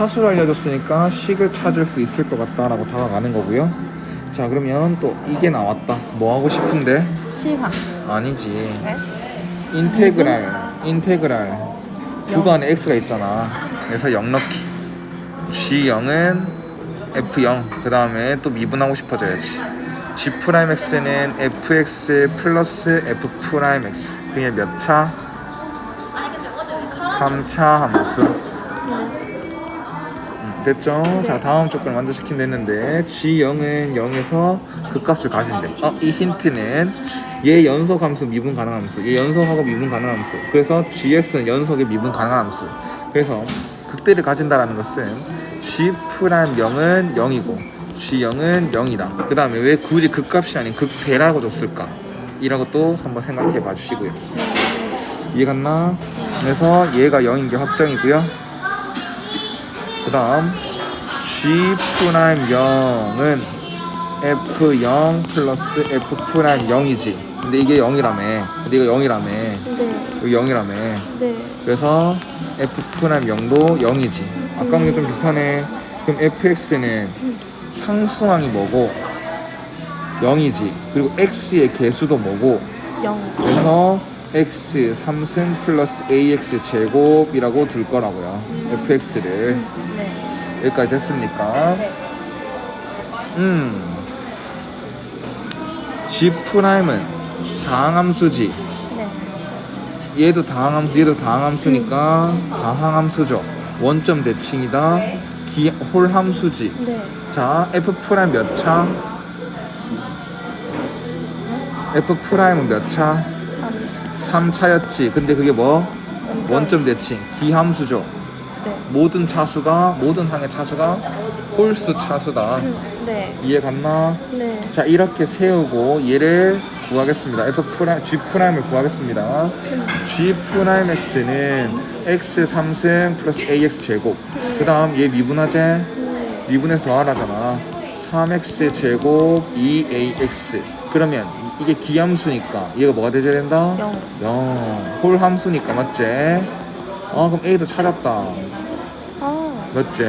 차수를 알려줬으니까 식을 찾을 수 있을 것 같다라고 다가가는 거고요. 자 그러면 또 이게 나왔다. 뭐 하고 싶은데? 시화. 아니지. 네? 인테그랄, 인테그랄. 구간에 x가 있잖아. 그래서 0 넣기. g0은 f0. 그 다음에 또 미분하고 싶어져야지. g 프라임 x는 fx 플러스 f 프라임 x. 그게 몇 차? 3차 함수. 음, 됐죠? 자 다음 조건을 만족시킨다 했는데 g0은 0에서 그 값을 가진대. 어, 이 힌트는 얘 연속 함수 미분 가능 함수. 얘 연속하고 미분 가능 함수. 그래서 gs는 연속의 미분 가능한 함수. 그래서 극대를 가진다라는 것은 g 프라임 0은 0이고 g0은 0이다. 그 다음에 왜 굳이 극값이 아닌 극대라고 줬을까? 이라고 또 한번 생각해 봐 주시고요. 이해갔나? 그래서 얘가 0인 게 확정이고요. 그 다음 G 프라임 0은 F0 플러스 F 프라임 0이지. 근데 이게 0이라며. 근데 이거 0이라며. 네. 이거 0이라며. 네. 그래서 F 프라임 0도 0이지. 아까랑 게좀 비슷하네. 그럼 FX는 상수항이 뭐고 0이지. 그리고 X의 개수도 뭐고 0. 그래서 x 3승 플러스 ax 제곱이라고 둘 거라고요. fx를 네. 여기까지 됐습니까? 음. g 프라임은 다항함수지. 네. 얘도 다항함수, 얘도 다항함수니까 다항함수죠. 원점 대칭이다. 기, 홀함수지. 네. 자, f 프라임 몇 차? f 프라임은 몇 차? 3. 3차였지. 근데 그게 뭐? 원점 대칭. 기함수죠. 네. 모든 차수가 모든 항의 차수가 홀수 차수다. 음, 네. 이해 갔나? 네. 자 이렇게 세우고 얘를 구하겠습니다. f 프라임 g 프라임을 구하겠습니다. g 프라임 x는 x 3승 플러스 ax 제곱. 그다음 얘 미분하제 네. 미분해서 더하라잖아. 3x 제곱 2ax. 그러면 이게 기함수니까 얘가 뭐가 되줘야 된다? 0. 0. 홀 함수니까 맞지? 아 그럼 a도 찾았다. 아. 맞지?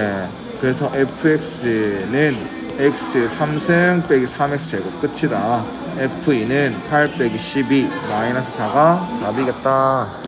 그래서 fx는 x 3승 빼기 3x 제곱 끝이다. f2는 8 빼기 12 마이너스 4가 답이겠다.